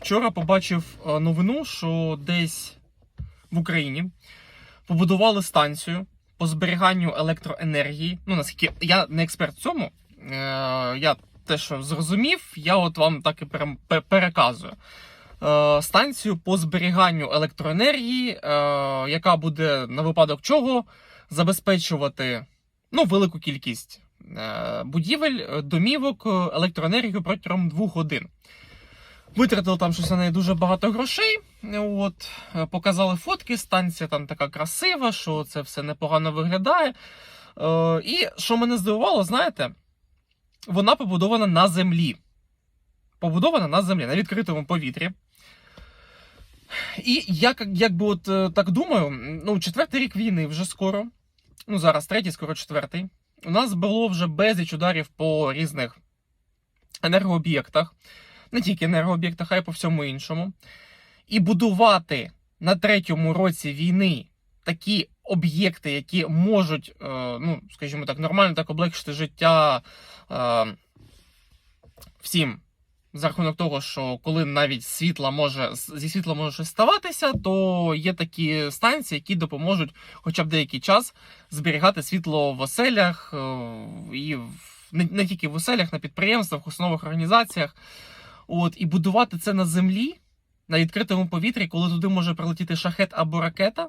Вчора побачив е, новину, що десь в Україні побудували станцію по зберіганню електроенергії. Ну, наскільки я не експерт в цьому, е, я те, що зрозумів, я от вам так і переказую. Е, Станцію по зберіганню електроенергії, яка буде на випадок чого забезпечувати ну, велику кількість будівель, домівок електроенергію протягом двох годин. Витратили там щось на неї дуже багато грошей. От, е, показали фотки, станція там така красива, що це все непогано виглядає. Е, і що мене здивувало, знаєте, вона побудована на землі. Побудована на землі, на відкритому повітрі. І я якби от е, так думаю, ну, четвертий рік війни вже скоро. Ну, зараз третій, скоро четвертий. У нас було вже безліч ударів по різних енергооб'єктах не тільки енергооб'єктах, а й по всьому іншому. І будувати на третьому році війни такі об'єкти, які можуть, е, ну, скажімо так, нормально так облегшити життя е, всім. За рахунок того, що коли навіть світла може зі світла може щось ставатися, то є такі станції, які допоможуть хоча б деякий час зберігати світло в оселях е, і в, не, не тільки в оселях, на підприємствах, установах, організаціях. От, і будувати це на землі, на відкритому повітрі, коли туди може прилетіти шахет або ракета.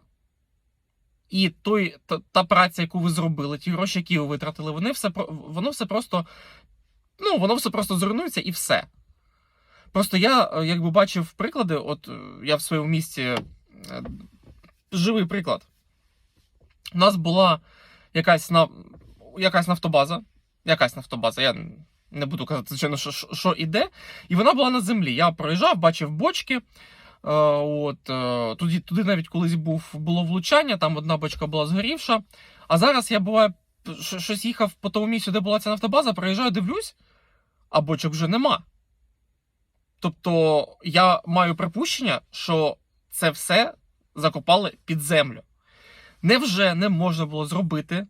І той, та, та праця, яку ви зробили, ті гроші, які ви витратили, вони все, воно все просто. Ну, воно все просто зруйнується і все. Просто я, е, якби бачив приклади, от е, я в своєму місті е, живий приклад. У нас була якась, якась нафтобаза. Якась нафтобаза, я не буду казати, звичайно, що, що, іде. І вона була на землі. Я проїжджав, бачив бочки. Е, от, е, туди, туди навіть колись був, було влучання, там одна бочка була згорівша. А зараз я буває, щось їхав по тому місцю, де була ця нафтобаза, проїжджаю, дивлюсь, а бочок вже нема. Тобто я маю припущення, що це все закопали під землю. Невже не можна було зробити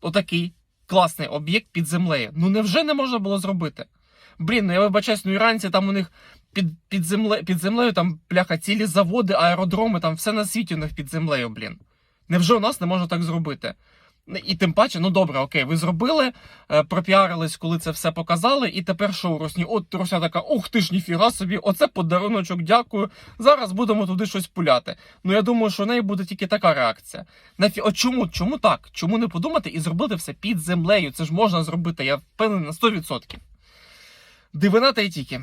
отакий класний об'єкт під землею? Ну невже не можна було зробити? Блін, ну я вибачаюсь, ну іранці там у них під, під, земле, під землею там пляха цілі заводи, аеродроми, там все на світі у них під землею, блін. Невже у нас не можна так зробити? І тим паче, ну добре, окей, ви зробили, е, пропіарились, коли це все показали, і тепер що у Росні? От Росня така, ух ти ж, ніфіга собі, оце подаруночок, дякую. Зараз будемо туди щось пуляти. Ну я думаю, що в неї буде тільки така реакція. Нафі... От чому? Чому так? Чому не подумати і зробити все під землею? Це ж можна зробити, я впевнений на 100%. Дивина та й тільки.